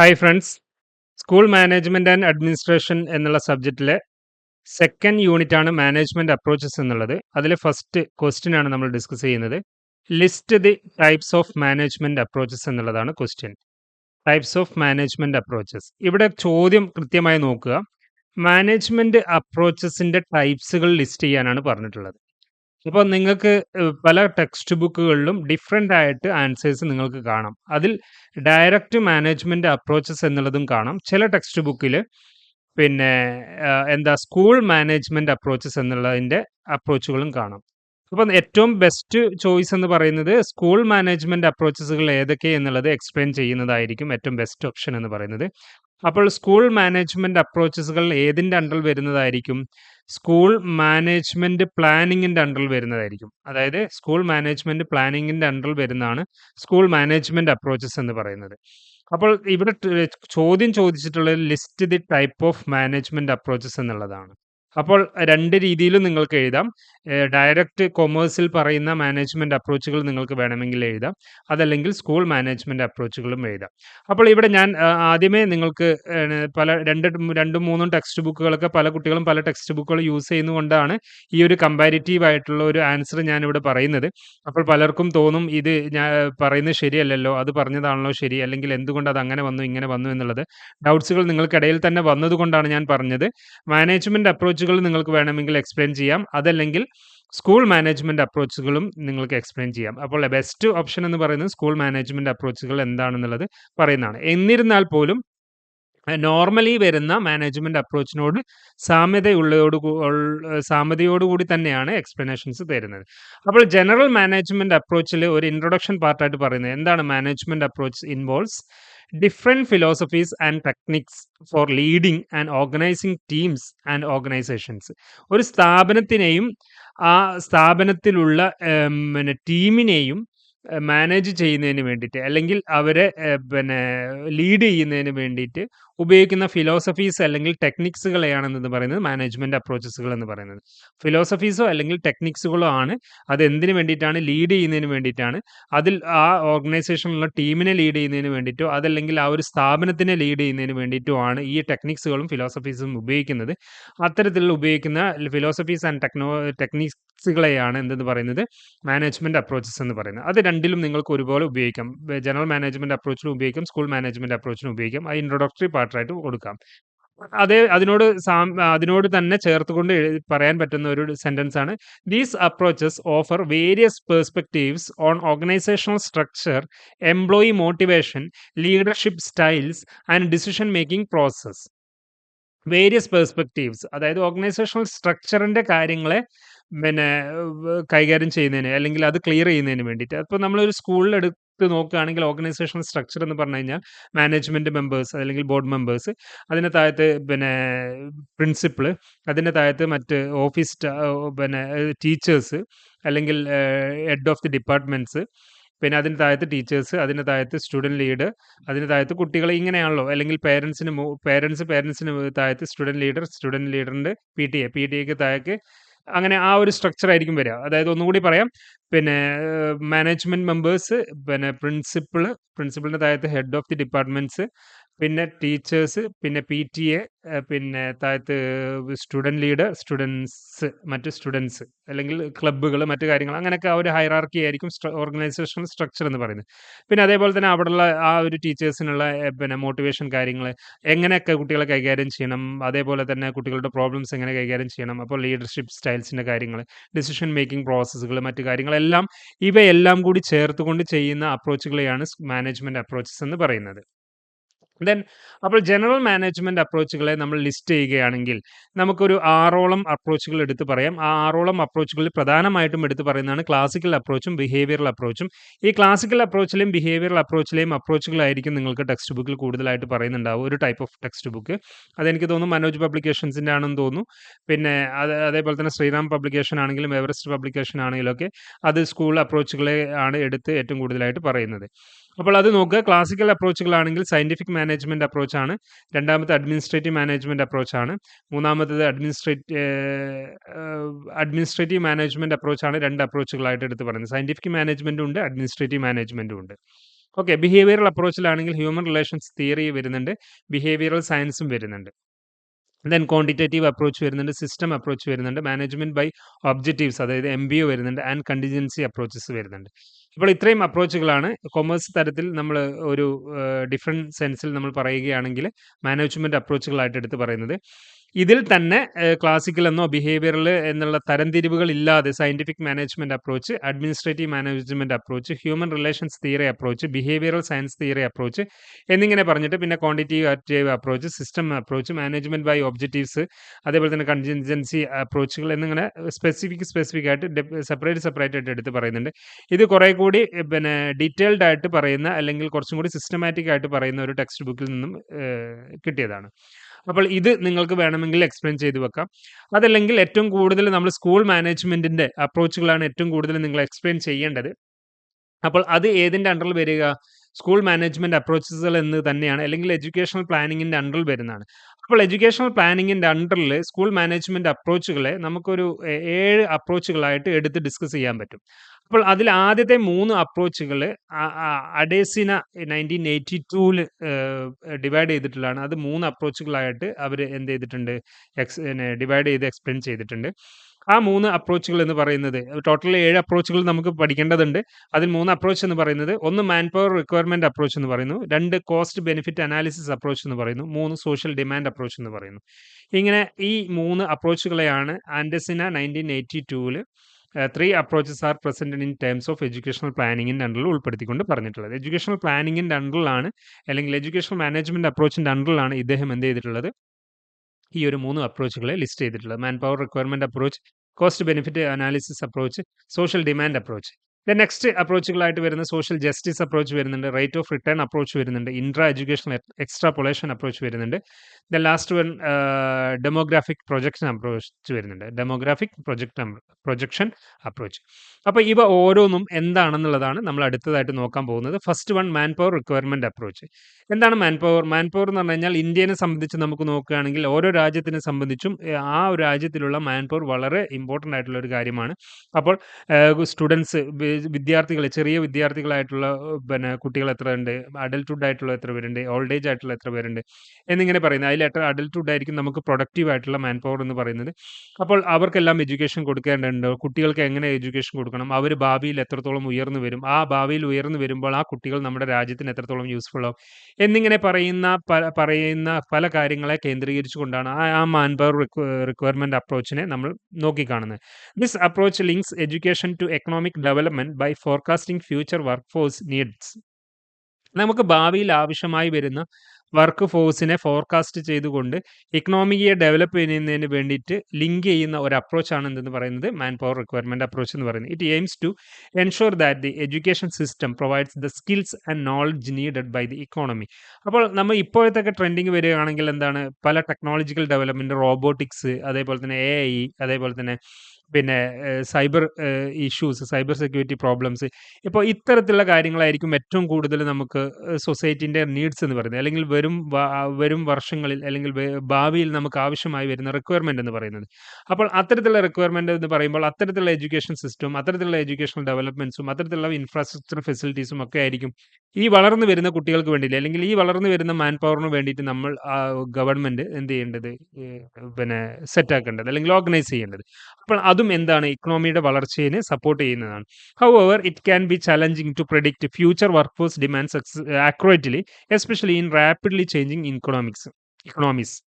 Hi friends school management and administration എന്നുള്ള സബ്ജക്റ്റിലെ second unit ആണ് മാനേജ്മെന്റ് അപ്രോച്ചസ് എന്നുള്ളത്. അതിലെ ഫസ്റ്റ് ക്വസ്റ്റ്യൻ ആണ് നമ്മൾ ഡിസ്കസ് ചെയ്യുന്നത്. List the types of management approaches എന്നുള്ളതാണ് question types of management approaches ഇവിടെ ചോദ്യം കൃത്യമായി നോക്കുക. മാനേജ്മെന്റ് അപ്രോച്ചസിന്റെ ടൈപ്സുകൾ ലിസ്റ്റ് ചെയ്യാനാണ് പറഞ്ഞിട്ടുള്ളത്. അപ്പോൾ നിങ്ങൾക്ക് പല ടെക്സ്റ്റ് ബുക്കുകളിലും ഡിഫറെന്റ് ആയിട്ട് ആൻസേഴ്സ് നിങ്ങൾക്ക് കാണാം. അതിൽ ഡയറക്റ്റ് മാനേജ്മെന്റ് അപ്രോച്ചസ് എന്നുള്ളതും കാണാം. ചില ടെക്സ്റ്റ് ബുക്കിൽ പിന്നെ എന്താ സ്കൂൾ മാനേജ്മെന്റ് അപ്രോച്ചസ് എന്നുള്ളതിന്റെ അപ്രോച്ചുകളും കാണാം. അപ്പം ഏറ്റവും ബെസ്റ്റ് ചോയ്സ് എന്ന് പറയുന്നത് സ്കൂൾ മാനേജ്മെന്റ് അപ്രോച്ചസുകൾ ഏതൊക്കെ എന്നുള്ളത് എക്സ്പ്ലെയിൻ ചെയ്യുന്നതായിരിക്കും ഏറ്റവും ബെസ്റ്റ് ഓപ്ഷൻ എന്ന് പറയുന്നത്. അപ്പോൾ സ്കൂൾ മാനേജ്മെന്റ് അപ്രോച്ചസുകൾ ഏതിന്റെ അണ്ടറിൽ വരുന്നതായിരിക്കും? സ്കൂൾ മാനേജ്മെന്റ് പ്ലാനിങ്ങിന്റെ അണ്ടറിൽ വരുന്നതായിരിക്കും. അതായത് സ്കൂൾ മാനേജ്മെന്റ് പ്ലാനിങ്ങിന്റെ അണ്ടറിൽ വരുന്നതാണ് സ്കൂൾ മാനേജ്മെന്റ് അപ്രോച്ചസ് എന്ന് പറയുന്നത്. അപ്പോൾ ഇവിടെ ചോദ്യം ചോദിച്ചിട്ടുള്ളത് list the type of management approaches എന്നുള്ളതാണ്. അപ്പോൾ രണ്ട് രീതിയിലും നിങ്ങൾക്ക് എഴുതാം. ഡയറക്റ്റ് കൊമേഴ്സിൽ പറയുന്ന മാനേജ്മെന്റ് അപ്രോച്ചുകൾ നിങ്ങൾക്ക് വേണമെങ്കിൽ എഴുതാം. അതല്ലെങ്കിൽ സ്കൂൾ മാനേജ്മെന്റ് അപ്രോച്ചുകളും എഴുതാം. അപ്പോൾ ഇവിടെ ഞാൻ ആദ്യമേ നിങ്ങൾക്ക് പല രണ്ട് രണ്ടും മൂന്നും ടെക്സ്റ്റ് ബുക്കുകളൊക്കെ പല കുട്ടികളും പല ടെക്സ്റ്റ് ബുക്കുകൾ യൂസ് ചെയ്യുന്നതുകൊണ്ടാണ് ഈ ഒരു കമ്പാരിറ്റീവ് ആയിട്ടുള്ള ഒരു ആൻസർ ഞാൻ ഇവിടെ പറയുന്നത്. അപ്പോൾ പലർക്കും തോന്നും ഇത് ഞാൻ പറയുന്നത് ശരിയല്ലല്ലോ അത് പറഞ്ഞതാണല്ലോ ശരി അല്ലെങ്കിൽ എന്തുകൊണ്ട് അത് അങ്ങനെ വന്നു ഇങ്ങനെ വന്നു എന്നുള്ളത്. ഡൗട്ട്സുകൾ നിങ്ങൾക്കിടയിൽ തന്നെ വന്നതുകൊണ്ടാണ് ഞാൻ പറഞ്ഞത്. മാനേജ്മെന്റ് അപ്രോച്ചുകൾ നിങ്ങൾക്ക് വേണമെങ്കിൽ എക്സ്പ്ലെയിൻ ചെയ്യാം. അതല്ലെങ്കിൽ സ്കൂൾ മാനേജ്മെന്റ് അപ്രോച്ചുകളും നിങ്ങൾക്ക് എക്സ്പ്ലെയിൻ ചെയ്യാം. അപ്പോൾ ബെസ്റ്റ് ഓപ്ഷൻ എന്ന് പറയുന്നത് സ്കൂൾ മാനേജ്മെന്റ് അപ്രോച്ചുകൾ എന്താണെന്നുള്ളത് പറയുന്നതാണ്. എന്നിരുന്നാൽ പോലും നോർമലി വരുന്ന മാനേജ്മെന്റ് അപ്രോച്ചിനോട് ഉൾ- സാമ്യതയോടുകൂടി തന്നെയാണ് എക്സ്പ്ലനേഷൻസ് തരുന്നത്. അപ്പോൾ ജനറൽ മാനേജ്മെന്റ് അപ്രോച്ചിൽ ഒരു ഇൻട്രൊഡക്ഷൻ പാർട്ടായിട്ട് പറയുന്നത്. എന്താണ് management approach involves different philosophies and techniques for leading and organising teams and organisations ഒരു സ്ഥാപനത്തിനെയും ആ സ്ഥാപനത്തിലുള്ള പിന്നെ ടീമിനെയും മാനേജ് ചെയ്യുന്നതിന് വേണ്ടിയിട്ട് അല്ലെങ്കിൽ അവരെ പിന്നെ ലീഡ് ചെയ്യുന്നതിന് വേണ്ടിയിട്ട് ഉപയോഗിക്കുന്ന ഫിലോസഫീസ് അല്ലെങ്കിൽ ടെക്നിക്സുകളെയാണ് എന്ന് പറയുന്നത്? മാനേജ്മെന്റ് അപ്രോച്ചസുകൾ എന്ന് പറയുന്നത്. ഫിലോസഫീസോ അല്ലെങ്കിൽ ടെക്നിക്സുകളോ ആണ്. അത് എന്തിനു വേണ്ടിയിട്ടാണ്? ലീഡ് ചെയ്യുന്നതിന് വേണ്ടിയിട്ടാണ്. അതിൽ ആ ഓർഗനൈസേഷനിലുള്ള ടീമിനെ ലീഡ് ചെയ്യുന്നതിന് വേണ്ടിയിട്ടോ അതല്ലെങ്കിൽ ആ ഒരു സ്ഥാപനത്തിനെ ലീഡ് ചെയ്യുന്നതിന് വേണ്ടിയിട്ടോ ആണ് ഈ ടെക്നിക്സുകളും ഫിലോസഫീസും ഉപയോഗിക്കുന്നത്. അത്തരത്തിലുള്ള ഉപയോഗിക്കുന്ന ഫിലോസഫീസ് ആൻഡ് ടെക്നോ ടെക്നിക്സുകളെയാണ് എന്തെന്ന് പറയുന്നത്? മാനേജ്മെന്റ് അപ്രോച്ചസ് എന്ന് പറയുന്നത്. അത് രണ്ടിലും നിങ്ങൾക്ക് ഒരുപോലെ ഉപയോഗിക്കാം. ജനറൽ മാനേജ്മെന്റ് അപ്രോച്ചിനും ഉപയോഗിക്കാം. സ്കൂൾ മാനേജ്മെന്റ് അപ്രോച്ചിനും ഉപയോഗിക്കാം. ആ ഇൻട്രൊഡക്ടറി പാർട്ടായിട്ട് കൊടുക്കാം. അതേ അതിനോട് സാം അതിനോട് തന്നെ ചേർത്തുകൊണ്ട് പറയാൻ പറ്റുന്ന ഒരു സെന്റൻസ് ആണ് these approaches offer various perspectives on organisational structure employee motivation leadership styles and decision making process various perspectives അതായത് ഓർഗനൈസേഷണൽ സ്ട്രക്ചറിന്റെ കാര്യങ്ങളെ പിന്നെ കൈകാര്യം ചെയ്യുന്നതിന് അല്ലെങ്കിൽ അത് ക്ലിയർ ചെയ്യുന്നതിന് വേണ്ടിയിട്ട്. അപ്പോൾ നമ്മളൊരു സ്കൂളിൽ എടുത്ത് നോക്കുകയാണെങ്കിൽ ഓർഗനൈസേഷൻ സ്ട്രക്ചർ എന്ന് പറഞ്ഞു കഴിഞ്ഞാൽ മാനേജ്മെന്റ് മെമ്പേഴ്സ് അല്ലെങ്കിൽ ബോർഡ് മെമ്പേഴ്സ് അതിന് താഴത്ത് പിന്നെ പ്രിൻസിപ്പിൾ അതിന്റെ താഴത്ത് മറ്റ് ഓഫീസ് പിന്നെ ടീച്ചേഴ്സ് അല്ലെങ്കിൽ ഹെഡ് ഓഫ് ദി ഡിപ്പാർട്ട്മെന്റ്സ് പിന്നെ അതിന് താഴത്ത് ടീച്ചേഴ്സ് അതിന് താഴത്ത് സ്റ്റുഡന്റ് ലീഡ് അതിന് താഴത്ത് കുട്ടികൾ ഇങ്ങനെയാണല്ലോ. അല്ലെങ്കിൽ പേരൻസിന് പേരൻസ് പേരൻസിന് താഴത്ത് student leader student ലീഡറിന്റെ P T A P T എക്ക് താഴേക്ക് അങ്ങനെ ആ ഒരു സ്ട്രക്ചർ ആയിരിക്കും വരിക. അതായത് ഒന്നുകൂടി പറയാം. പിന്നെ മാനേജ്മെന്റ് മെമ്പേഴ്സ് പിന്നെ പ്രിൻസിപ്പിൾ പ്രിൻസിപ്പിളിന്റെ താഴത്ത് ഹെഡ് ഓഫ് ദി ഡിപ്പാർട്ട്മെന്റ്സ് പിന്നെ ടീച്ചേഴ്സ് പിന്നെ പി ടി എ പിന്നെ താഴത്ത് സ്റ്റുഡന്റ് ലീഡർ സ്റ്റുഡൻസ് മറ്റ് സ്റ്റുഡൻസ് അല്ലെങ്കിൽ ക്ലബ്ബുകൾ മറ്റു കാര്യങ്ങൾ അങ്ങനെയൊക്കെ ആ ഒരു ഹൈറാർക്കി ആയിരിക്കും ഓർഗനൈസേഷൻ സ്ട്രക്ചർ എന്ന് പറയുന്നത്. പിന്നെ അതേപോലെ തന്നെ അവിടെയുള്ള ആ ഒരു ടീച്ചേഴ്സിനുള്ള പിന്നെ മോട്ടിവേഷൻ കാര്യങ്ങൾ എങ്ങനെയൊക്കെ കുട്ടികളെ കൈകാര്യം ചെയ്യണം അതേപോലെ തന്നെ കുട്ടികളുടെ പ്രോബ്ലംസ് എങ്ങനെ കൈകാര്യം ചെയ്യണം അപ്പോൾ ലീഡർഷിപ്പ് സ്റ്റൈൽസിന്റെ കാര്യങ്ങൾ ഡിസിഷൻ മേക്കിംഗ് പ്രോസസ്സുകൾ മറ്റു കാര്യങ്ങളെല്ലാം ഇവയെല്ലാം കൂടി ചേർത്തുകൊണ്ട് ചെയ്യുന്ന അപ്രോച്ചുകളെയാണ് മാനേജ്മെന്റ് അപ്രോച്ചസ് എന്ന് പറയുന്നത്. ദെൻ അപ്പോൾ ജനറൽ മാനേജ്മെന്റ് അപ്രോച്ചുകളെ നമ്മൾ ലിസ്റ്റ് ചെയ്യുകയാണെങ്കിൽ നമുക്കൊരു ആറോളം അപ്രോച്ചുകൾ എടുത്ത് പറയാം. ആ ആറോളം അപ്രോച്ചുകളിൽ പ്രധാനമായിട്ടും എടുത്ത് പറയുന്നതാണ് ക്ലാസിക്കൽ അപ്രോച്ചും ബിഹേവിയറൽ അപ്രോച്ചും ഈ ക്ലാസിക്കൽ അപ്രോച്ചിലെയും ബിഹേവിയറൽ അപ്രോച്ചിലെയും അപ്രോച്ചുകളായിരിക്കും നിങ്ങൾക്ക് ടെക്സ്റ്റ് ബുക്കിൽ കൂടുതലായിട്ട് പറയുന്നുണ്ടാവും ഒരു ടൈപ്പ് ഓഫ് ടെക്സ്റ്റ് ബുക്ക് അതെനിക്ക് തോന്നുന്നു മനോജ് പബ്ലിക്കേഷൻസിന്റെ ആണെന്ന് തോന്നുന്നു. പിന്നെ അത് അതേപോലെ തന്നെ ശ്രീറാം പബ്ലിക്കേഷൻ ആണെങ്കിലും എവറസ്റ്റ് പബ്ലിക്കേഷൻ ആണെങ്കിലും ഒക്കെ അത് സ്കൂൾ അപ്രോച്ചുകളെ ആണ് എടുത്ത് ഏറ്റവും കൂടുതലായിട്ട് പറയുന്നത്. അപ്പോൾ അത് നോക്കുക. ക്ലാസിക്കൽ അപ്രോച്ചുകളാണെങ്കിൽ സയന്റിഫിക് മാനേജ്മെന്റ് അപ്രോച്ചാണ് രണ്ടാമത്തെ അഡ്മിനിസ്ട്രേറ്റീവ് മാനേജ്മെന്റ് അപ്രോച്ചാണ് മൂന്നാമത്തത് അഡ്മിനിസ്ട്രേറ്റ് അഡ്മിനിസ്ട്രേറ്റീവ് മാനേജ്മെന്റ് അപ്രോച്ചാണ് രണ്ട് അപ്രോച്ചുകളായിട്ട് എടുത്ത് പറയുന്നത്. സയന്റിഫിക് മാനേജ്മെന്റും ഉണ്ട് അഡ്മിനിസ്ട്രേറ്റീവ് മാനേജ്മെന്റും ഉണ്ട്. ഓക്കെ ബിഹേവിയറൽ അപ്രോച്ചിലാണെങ്കിൽ ഹ്യൂമൻ റിലേഷൻസ് തിയറി വരുന്നുണ്ട് ബിഹേവിയറൽ സയൻസും വരുന്നുണ്ട്. ദെൻ ക്വാണ്ടിറ്റേറ്റീവ് അപ്രോച്ച് വരുന്നുണ്ട് സിസ്റ്റം അപ്രോച്ച് വരുന്നുണ്ട് മാനേജ്മെന്റ് ബൈ ഒബ്ജക്റ്റീവ്സ് അതായത് എം ബി ഒ വരുന്നുണ്ട് ആൻഡ് കണ്ടിജൻസി അപ്രോച്ചസ് വരുന്നുണ്ട്. ഇപ്പോൾ ഇത്രയും അപ്രോച്ചുകളാണ്. കൊമേഴ്സ് തരത്തിൽ നമ്മൾ ഒരു ഡിഫറെന്റ് സെൻസിൽ നമ്മൾ പറയുകയാണെങ്കിൽ മാനേജ്മെന്റ് അപ്രോച്ചുകളായിട്ട് എടുത്ത് പറയുന്നത്. ഇതിൽ തന്നെ ക്ലാസിക്കൽ എന്നോ ബിഹേവിയറൽ എന്നുള്ള തരംതിരിവുകൾ ഇല്ലാതെ scientific management approach administrative management approach human relations theory approach behavioural science theory approach എന്നിങ്ങനെ പറഞ്ഞിട്ട് പിന്നെ quantitative approach system approach management by objectives അതേപോലെ തന്നെ കൺജൻസി അപ്രോച്ചുകൾ എന്നിങ്ങനെ സ്പെസിഫിക് സ്പെസിഫിക് ആയിട്ട് സെപ്പറേറ്റ് സെപ്പറേറ്റ് ആയിട്ട് എടുത്ത് പറയുന്നുണ്ട്. ഇത് കുറേ കൂടി പിന്നെ ഡീറ്റെയിൽഡ് ആയിട്ട് പറയുന്ന അല്ലെങ്കിൽ കുറച്ചും കൂടി സിസ്റ്റമാറ്റിക് ആയിട്ട് പറയുന്ന ഒരു ടെക്സ്റ്റ് ബുക്കിൽ നിന്നും കിട്ടിയതാണ്. അപ്പോൾ ഇത് നിങ്ങൾക്ക് വേണമെങ്കിൽ എക്സ്പ്ലെയിൻ ചെയ്ത് വെക്കാം. അതല്ലെങ്കിൽ ഏറ്റവും കൂടുതൽ നമ്മൾ സ്കൂൾ മാനേജ്മെന്റിന്റെ അപ്രോച്ചുകളാണ് ഏറ്റവും കൂടുതൽ നിങ്ങൾ എക്സ്പ്ലെയിൻ ചെയ്യേണ്ടത്. അപ്പോൾ അത് ഏതിന്റെ അണ്ടറിൽ വരിക? സ്കൂൾ മാനേജ്മെന്റ് അപ്രോച്ചസുകൾ എന്ന് തന്നെയാണ്. അല്ലെങ്കിൽ എഡ്യൂക്കേഷണൽ പ്ലാനിങ്ങിന്റെ അണ്ടറിൽ വരുന്നതാണ്. അപ്പോൾ എഡ്യൂക്കേഷണൽ പ്ലാനിങ്ങിന്റെ അണ്ടറിൽ സ്കൂൾ മാനേജ്മെന്റ് അപ്രോച്ചുകളെ നമുക്കൊരു ഏഴ് അപ്രോച്ചുകളായിട്ട് എടുത്ത് ഡിസ്കസ് ചെയ്യാൻ പറ്റും. അപ്പോൾ അതിൽ ആദ്യത്തെ മൂന്ന് അപ്രോച്ചുകൾ അഡേസിന നയന്റീൻ എയ്റ്റി ടൂവിൽ ഡിവൈഡ് ചെയ്തിട്ടുള്ളതാണ്. അത് മൂന്ന് അപ്രോച്ചുകളായിട്ട് അവർ എന്ത് ചെയ്തിട്ടുണ്ട്? എക്സ് ഡിവൈഡ് ചെയ്ത് എക്സ്പ്ലെയിൻ ചെയ്തിട്ടുണ്ട്. ആ മൂന്ന് അപ്രോച്ചുകൾ എന്ന് പറയുന്നത് ടോട്ടൽ ഏഴ് അപ്രോച്ചുകൾ നമുക്ക് പഠിക്കേണ്ടതുണ്ട്. അതിൽ മൂന്ന് അപ്രോച്ച് എന്ന് പറയുന്നത് ഒന്ന് മാൻ പവർ റിക്വയർമെന്റ് അപ്രോച്ച് എന്ന് പറയുന്നു രണ്ട് കോസ്റ്റ് ബെനിഫിറ്റ് അനാലിസിസ് അപ്രോച്ച് എന്ന് പറയുന്നു മൂന്ന് സോഷ്യൽ ഡിമാൻഡ് അപ്രോച്ച് എന്ന് പറയുന്നു. ഇങ്ങനെ ഈ മൂന്ന് അപ്രോച്ചുകളെയാണ് ആൻഡസിന നയന്റീൻ എയ്റ്റി ടൂവിൽ three approaches are present in terms of educational പ്ലാനിങ്ങിന്റെ അണ്ടറിൽ ഉൾപ്പെടുത്തിക്കൊണ്ട് പറഞ്ഞിട്ടുള്ളത്. എഡ്യൂക്കേഷണൽ പ്ലാനിങ്ങിന്റെ അണ്ടറിലാണ് അല്ലെങ്കിൽ എഡ്യൂക്കേഷണൽ മാനേജ്മെന്റ് അപ്രോച്ചിന്റെ അണ്ടറിലാണ് ഇദ്ദേഹം എന്ത് ചെയ്തിട്ടുള്ളത്? ഈ ഒരു മൂന്ന് അപ്രോച്ചുകളെ ലിസ്റ്റ് ചെയ്തിട്ടുള്ളത്. Manpower requirement approach cost benefit analysis approach social demand approach the next അപ്രോച്ചുകളായിട്ട് വരുന്ന സോഷ്യൽ ജസ്റ്റിസ് അപ്രോച്ച് വരുന്നുണ്ട് റേറ്റ് ഓഫ് റിട്ടേൺ അപ്രോച്ച് വരുന്നുണ്ട് ഇൻട്രാ എഡ്യൂക്കേഷണൽ എക്സ്ട്രാപൊളേഷൻ അപ്രോച്ച് വരുന്നുണ്ട്. The last one demographic projection approach വരുന്നുണ്ട്. Demographic project projection approach. അപ്പോൾ ഇവ ഓരോന്നും എന്താണെന്നുള്ളതാണ് നമ്മൾ അടുത്തതായിട്ട് നോക്കാൻ പോകുന്നത്. First one manpower requirement approach. എന്താണ് മാൻ പവർ മാൻ പവർ എന്ന് പറഞ്ഞു കഴിഞ്ഞാൽ ഇന്ത്യനെ സംബന്ധിച്ച് നമുക്ക് നോക്കുകയാണെങ്കിൽ ഓരോ രാജ്യത്തിനെ സംബന്ധിച്ചും ആ ഒരു രാജ്യത്തിലുള്ള മാൻ പവർ വളരെ ഇമ്പോർട്ടന്റ് ആയിട്ടുള്ള ഒരു കാര്യമാണ്. അപ്പോൾ സ്റ്റുഡൻസ് വിദ്യാർത്ഥികൾ ചെറിയ വിദ്യാർത്ഥികളായിട്ടുള്ള പിന്നെ കുട്ടികൾ എത്ര ഉണ്ട്? അഡൽട്ട്ഹുഡ് ആയിട്ടുള്ള എത്ര പേരുണ്ട്? ഓൾഡ് ഏജ് ആയിട്ടുള്ള എത്ര പേരുണ്ട്? എന്നിങ്ങനെ പറയുന്നത് എത്ര അഡൽട്ട്ഹുഡ് ആയിരിക്കും നമുക്ക് പ്രൊഡക്റ്റീവ് ആയിട്ടുള്ള മാൻ പവർ എന്ന് പറയുന്നത്. അപ്പോൾ അവർക്കെല്ലാം എഡ്യൂക്കേഷൻ കൊടുക്കേണ്ടതുണ്ട്. കുട്ടികൾക്ക് എങ്ങനെ എഡ്യൂക്കേഷൻ കൊടുക്കണം? അവർ ഭാവിയിൽ എത്രത്തോളം ഉയർന്നു വരും? ആ ഭാവിയിൽ ഉയർന്നു വരുമ്പോൾ ആ കുട്ടികൾ നമ്മുടെ രാജ്യത്തിന് എത്രത്തോളം യൂസ്ഫുൾ ആവും? എന്നിങ്ങനെ പറയുന്ന പറയുന്ന പല കാര്യങ്ങളെ കേന്ദ്രീകരിച്ചുകൊണ്ടാണ് ആ ആ മാൻ പവർ റിക്വയർമെന്റ് അപ്രോച്ചിനെ നമ്മൾ നോക്കിക്കാണുന്നത്. This approach links education to economic development by forecasting future workforce needs നമുക്ക് ഭാവിയിൽ ആവശ്യമായി വരുന്ന വർക്ക് ഫോഴ്സിനെ ഫോർകാസ്റ്റ് ചെയ്തുകൊണ്ട് ഇക്കണോമിയെ ഡെവലപ്പ് ചെയ്യുന്നതിന് വേണ്ടിയിട്ട് ലിങ്ക് ചെയ്യുന്ന ഒരു അപ്രോച്ചാണ് എന്തെന്ന് പറയുന്നത്? മാൻ പവർ റിക്വയർമെന്റ് അപ്രോച്ച് എന്ന് പറയുന്നത്. It aims to ensure that the education system provides the skills and knowledge needed by the economy അപ്പോൾ നമ്മൾ ഇപ്പോഴത്തെ ട്രെൻഡിങ് വരികയാണെങ്കിൽ എന്താണ്? പല ടെക്നോളജിക്കൽ ഡെവലപ്മെന്റ് റോബോട്ടിക്സ് അതേപോലെ തന്നെ എ ഐ അതേപോലെ തന്നെ പിന്നെ cyber issues cyber security problems. ഇപ്പോൾ ഇത്തരത്തിലുള്ള കാര്യങ്ങളായിരിക്കും ഏറ്റവും കൂടുതൽ നമുക്ക് സൊസൈറ്റീന്റെ നീഡ്സ് എന്ന് പറയുന്നത്. അല്ലെങ്കിൽ വരും വരും വർഷങ്ങളിൽ അല്ലെങ്കിൽ ഭാവിയിൽ നമുക്ക് ആവശ്യമായി വരുന്ന റിക്വയർമെന്റ് എന്ന് പറയുന്നത്. അപ്പോൾ അത്തരത്തിലുള്ള റിക്വയർമെന്റ് എന്ന് പറയുമ്പോൾ അത്തരത്തിലുള്ള എഡ്യൂക്കേഷൻ സിസ്റ്റം അത്തരത്തിലുള്ള എഡ്യൂക്കേഷണൽ ഡെവലപ്മെന്റ്സും അത്തരത്തിലുള്ള ഇൻഫ്രാസ്ട്രക്ചർ ഫെസിലിറ്റീസും ഒക്കെ ആയിരിക്കും ഈ വളർന്നു വരുന്ന കുട്ടികൾക്ക് വേണ്ടിയില്ല അല്ലെങ്കിൽ ഈ വളർന്നു വരുന്ന മാൻ പവറിന് വേണ്ടിയിട്ട് നമ്മൾ ഗവൺമെന്റ് എന്ത് ചെയ്യേണ്ടത്? പിന്നെ സെറ്റാക്കേണ്ടത് അല്ലെങ്കിൽ ഓർഗനൈസ് ചെയ്യേണ്ടത്. അപ്പോൾ അതും എന്താണ് ഇക്കണോമിയുടെ വളർച്ചയെ സപ്പോർട്ട് ചെയ്യുന്നതാണ്. However it can be challenging to predict future workforce demands accurately especially in rapidly changing economics economics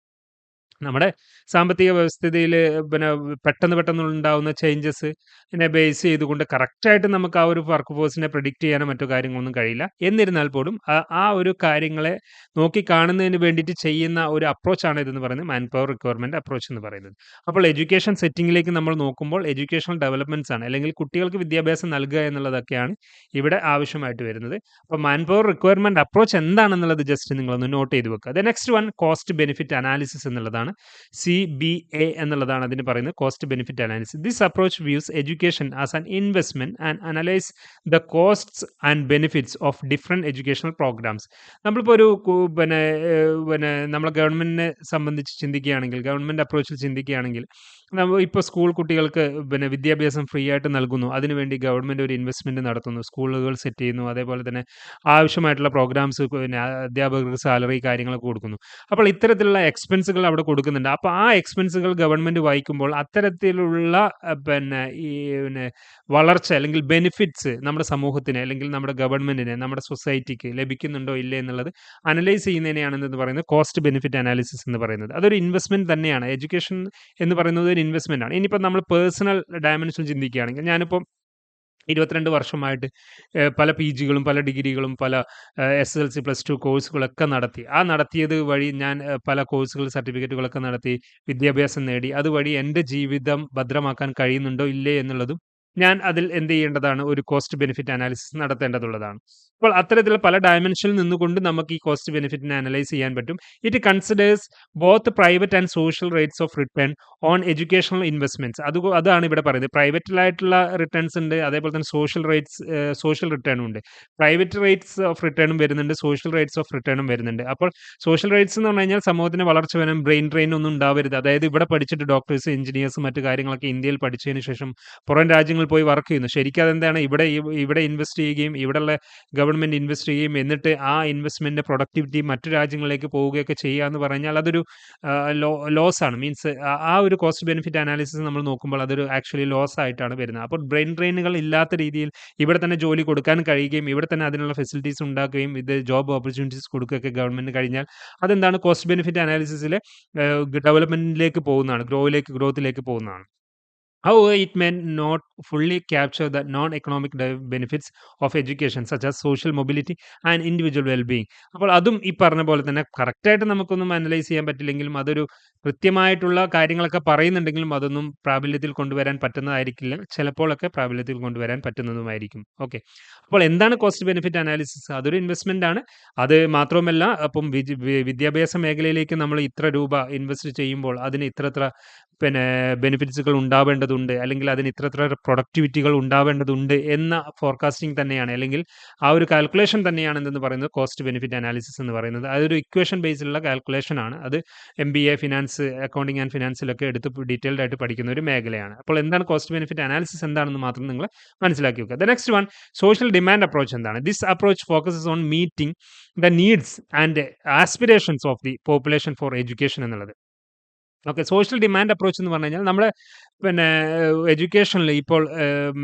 നമ്മുടെ സാമ്പത്തിക വ്യവസ്ഥിതിയിൽ പിന്നെ പെട്ടെന്ന് പെട്ടെന്ന് ഉണ്ടാകുന്ന ചേഞ്ചസ് നെ ബേസ് ചെയ്തുകൊണ്ട് കറക്റ്റായിട്ട് നമുക്ക് ആ ഒരു വർക്ക് ഫോഴ്സിനെ പ്രിഡിക്റ്റ് ചെയ്യാനോ മറ്റു കാര്യങ്ങളൊന്നും കഴിയില്ല. എന്നിരുന്നാൽ പോലും ആ ഒരു കാര്യങ്ങളെ നോക്കി കാണുന്നതിന് വേണ്ടിയിട്ട് ചെയ്യുന്ന ഒരു അപ്രോച്ചാണ് ഇതെന്ന് പറയുന്നത് മാൻ പവർ റിക്വയർമെന്റ് അപ്രോച്ച് എന്ന് പറയുന്നത്. അപ്പോൾ എഡ്യൂക്കേഷൻ സെറ്റിങ്ങിലേക്ക് നമ്മൾ നോക്കുമ്പോൾ എഡ്യൂക്കേഷണൽ ഡെവലപ്മെന്റ്സ് ആണ് അല്ലെങ്കിൽ കുട്ടികൾക്ക് വിദ്യാഭ്യാസം നൽകുക എന്നുള്ളതൊക്കെയാണ് ഇവിടെ ആവശ്യമായിട്ട് വരുന്നത്. അപ്പോൾ മാൻ പവർ റിക്വയർമെന്റ് അപ്രോച്ച് എന്താണെന്നുള്ളത് ജസ്റ്റ് നിങ്ങളൊന്ന് നോട്ട് ചെയ്ത് വെക്കുക. The next one cost benefit analysis എന്നുള്ളതാണ് സി ബി എ എന്നുള്ളതാണ് അതിന് പറയുന്നത്. Cost benefit analysis this approach views education as an investment and analyse the costs and benefits of different educational programmes നമ്മളിപ്പോൾ ഒരു പിന്നെ പിന്നെ നമ്മളെ ഗവൺമെന്റിനെ സംബന്ധിച്ച് ചിന്തിക്കുകയാണെങ്കിൽ ഗവൺമെന്റ് അപ്രോച്ചിൽ ചിന്തിക്കുകയാണെങ്കിൽ ഇപ്പോൾ സ്കൂൾ കുട്ടികൾക്ക് പിന്നെ വിദ്യാഭ്യാസം ഫ്രീ ആയിട്ട് നൽകുന്നു. അതിനുവേണ്ടി ഗവൺമെന്റ് ഒരു ഇൻവെസ്റ്റ്മെന്റ് നടത്തുന്നു. സ്കൂളുകൾ സെറ്റ് ചെയ്യുന്നു. അതേപോലെ തന്നെ ആവശ്യമായിട്ടുള്ള പ്രോഗ്രാംസ് പിന്നെ അധ്യാപകർക്ക് സാലറി കാര്യങ്ങളൊക്കെ കൊടുക്കുന്നു. അപ്പോൾ ഇത്തരത്തിലുള്ള എക്സ്പെൻസുകൾ അവിടെ കൊടുക്കുന്നുണ്ട്. അപ്പോൾ ആ എക്സ്പെൻസുകൾ ഗവൺമെന്റ് വായിക്കുമ്പോൾ അത്തരത്തിലുള്ള പിന്നെ ഈ പിന്നെ വളർച്ച അല്ലെങ്കിൽ ബെനിഫിറ്റ്സ് നമ്മുടെ സമൂഹത്തിന് അല്ലെങ്കിൽ നമ്മുടെ ഗവൺമെന്റിന്, നമ്മുടെ സൊസൈറ്റിക്ക് ലഭിക്കുന്നുണ്ടോ ഇല്ലേ എന്നുള്ളത് അനലൈസ് ചെയ്യുന്നതിനെയാണ് എന്ന് പറയുന്നത് കോസ്റ്റ് ബെനിഫിറ്റ് അനാലിസിസ് എന്ന് പറയുന്നത്. അതൊരു ഇൻവെസ്റ്റ്മെന്റ് തന്നെയാണ്. എഡ്യൂക്കേഷൻ എന്ന് പറയുന്നത് ഒരു ഇൻവെസ്റ്റ്മെന്റ് ആണ്. ഇനിയിപ്പോൾ നമ്മൾ പേഴ്സണൽ ഡയമെൻഷൻ ചിന്തിക്കുകയാണെങ്കിൽ ഞാനിപ്പം 22 വർഷമായിട്ട് പല പി ജികളും പല ഡിഗ്രികളും, പല S L C plus two കോഴ്സുകളൊക്കെ നടത്തി. ആ നടത്തിയത് വഴി ഞാൻ പല കോഴ്സുകൾ, സർട്ടിഫിക്കറ്റുകളൊക്കെ നടത്തി വിദ്യാഭ്യാസം നേടി. അതുവഴി എന്റെ ജീവിതം ഭദ്രമാക്കാൻ കഴിയുന്നുണ്ടോ ഇല്ലേ എന്നുള്ളതും ഞാൻ അതിൽ എന്ത് ചെയ്യേണ്ടതാണ് ഒരു കോസ്റ്റ് ബെനിഫിറ്റ് അനാലിസിസ് നടത്തേണ്ടതുള്ളതാണ്. അപ്പോൾ അത്തരത്തിൽ പല ഡയമെൻഷനിൽ നിന്നുകൊണ്ട് നമുക്ക് ഈ കോസ്റ്റ് ബെനിഫിറ്റിനെ അനലൈസ് ചെയ്യാൻ പറ്റും. It considers both private and social rates of return on educational investments. അത് അതാണ് ഇവിടെ പറയുന്നത്. പ്രൈവറ്റിലായിട്ടുള്ള റിട്ടേൺസ് ഉണ്ട്. അതേപോലെ തന്നെ സോഷ്യൽ റേറ്റ്സ് സോഷ്യൽ റിട്ടേണും ഉണ്ട്. പ്രൈവറ്റ് റേറ്റ്സ് ഓഫ് റിട്ടേണും വരുന്നുണ്ട്. സോഷ്യൽ റേറ്റ്സ് ഓഫ് റിട്ടേണും വരുന്നുണ്ട്. അപ്പോൾ സോഷ്യൽ റേറ്റ്സ് എന്ന് പറഞ്ഞു കഴിഞ്ഞാൽ സമൂഹത്തിന് വളർച്ച വരാൻ ബ്രെയിൻ ഡ്രെയിൻ ഒന്നും ഉണ്ടാവരുത്. അതായത് ഇവിടെ പഠിച്ചിട്ട് ഡോക്ടേഴ്സ്, എഞ്ചിനീയേഴ്സ് മറ്റു കാര്യങ്ങളൊക്കെ ഇന്ത്യയിൽ പഠിച്ചതിന് ശേഷം പുറം രാജ്യങ്ങളിൽ പോയി വർക്ക് ചെയ്യുന്നു. ശരിക്കും അതെന്താണ് ഇവിടെ ഇവിടെ ഇൻവെസ്റ്റ് ചെയ്യുകയും ഇവിടെയുള്ള ഗവൺമെന്റ് ഇൻവെസ്റ്റ് ചെയ്യുകയും എന്നിട്ട് ആ ഇൻവെസ്റ്റ്മെന്റിന്റെ പ്രൊഡക്ടിവിറ്റി മറ്റു രാജ്യങ്ങളിലേക്ക് പോവുകയൊക്കെ ചെയ്യുക എന്ന് പറഞ്ഞാൽ അതൊരു ലോസ് ആണ്. മീൻസ് ആ ഒരു കോസ്റ്റ് ബെനിഫിറ്റ് അനാലിസിസ് നമ്മൾ നോക്കുമ്പോൾ അതൊരു ആക്ച്വലി ലോസ് ആയിട്ടാണ് വരുന്നത്. അപ്പോൾ ബ്രെയിൻ ഡ്രെയിനുകൾ ഇല്ലാത്ത രീതിയിൽ ഇവിടെ തന്നെ ജോലി കൊടുക്കാൻ കഴിയുകയും ഇവിടെ തന്നെ അതിനുള്ള ഫെസിലിറ്റീസ് ഉണ്ടാക്കുകയും ഇത് ജോബ് ഓപ്പർച്യൂണിറ്റീസ് കൊടുക്കുകയൊക്കെ ഗവൺമെന്റ് കഴിഞ്ഞാൽ അതെന്താണ് കോസ്റ്റ് ബെനിഫിറ്റ് അനാലിസിസിൽ ഡെവലപ്മെന്റിലേക്ക് പോകുന്നതാണ്. ഗ്രോയിലേക്ക് ഗ്രോത്തിലേക്ക് പോകുന്നതാണ്. However, it may not fully capture the non-economic de benefits of education such as social mobility and individual well-being. അപ്പോൾ അതും ഈ പറഞ്ഞ പോലെ തന്നെ കറക്റ്റായിട്ട് നമുക്കൊന്നും അനലൈസ് ചെയ്യാൻ പറ്റില്ലെങ്കിലും അതൊരു കൃത്യമായിട്ടുള്ള കാര്യങ്ങളൊക്കെ പറയുന്നുണ്ടെങ്കിലും അതൊന്നും പ്രാബല്യത്തിൽ കൊണ്ടുവരാൻ പറ്റുന്നതായിരിക്കില്ല. ചിലപ്പോഴൊക്കെ പ്രാബല്യത്തിൽ കൊണ്ടുവരാൻ പറ്റുന്നതുമായിരിക്കും. ഓക്കെ. അപ്പോൾ എന്താണ് കോസ്റ്റ് ബെനിഫിറ്റ് അനാലിസിസ്? അതൊരു ഇൻവെസ്റ്റ്മെന്റ് ആണ്. അത് മാത്രവുമല്ല അപ്പം വിദ്യാഭ്യാസ മേഖലയിലേക്ക് നമ്മൾ ഇത്ര രൂപ ഇൻവെസ്റ്റ് ചെയ്യുമ്പോൾ അതിന് ഇത്രത്ര പിന്നെ ബെനിഫിറ്റ്സുകൾ ഉണ്ടാവേണ്ടതുണ്ട്. അല്ലെങ്കിൽ അതിന് ഇത്രത്ര പ്രൊഡക്ടിവിറ്റികൾ ഉണ്ടാവേണ്ടതുണ്ട് എന്ന ഫോർകാസ്റ്റിംഗ് തന്നെയാണ് അല്ലെങ്കിൽ ആ ഒരു കാൽക്കുലേഷൻ തന്നെയാണ് എന്തെന്ന് പറയുന്നത് കോസ്റ്റ് ബെനിഫിറ്റ് അനാലിസിസ് എന്ന് പറയുന്നത്. അതൊരു ഇക്വേഷൻ ബേസിലുള്ള കാൽക്കുലേഷൻ ആണ്. അത് M B A finance, accounting and ഫിനാൻസിലൊക്കെ എടുത്ത് ഡീറ്റെയിൽഡ് ആയിട്ട് പഠിക്കുന്ന ഒരു മേഖലയാണ്. അപ്പോൾ എന്താണ് കോസ്റ്റ് ബെനിഫിറ്റ് അനാലിസിസ് എന്താണെന്ന് മാത്രം നിങ്ങൾ മനസ്സിലാക്കി വെക്കുക. The next one social demand approach എന്താണ്? This approach focuses on meeting the needs and aspirations of the population for education എന്നുള്ളത്. ഓക്കെ. സോഷ്യൽ ഡിമാൻഡ് അപ്രോച്ച് എന്ന് പറഞ്ഞു കഴിഞ്ഞാൽ നമ്മുടെ പിന്നെ എഡ്യൂക്കേഷനിൽ ഇപ്പോൾ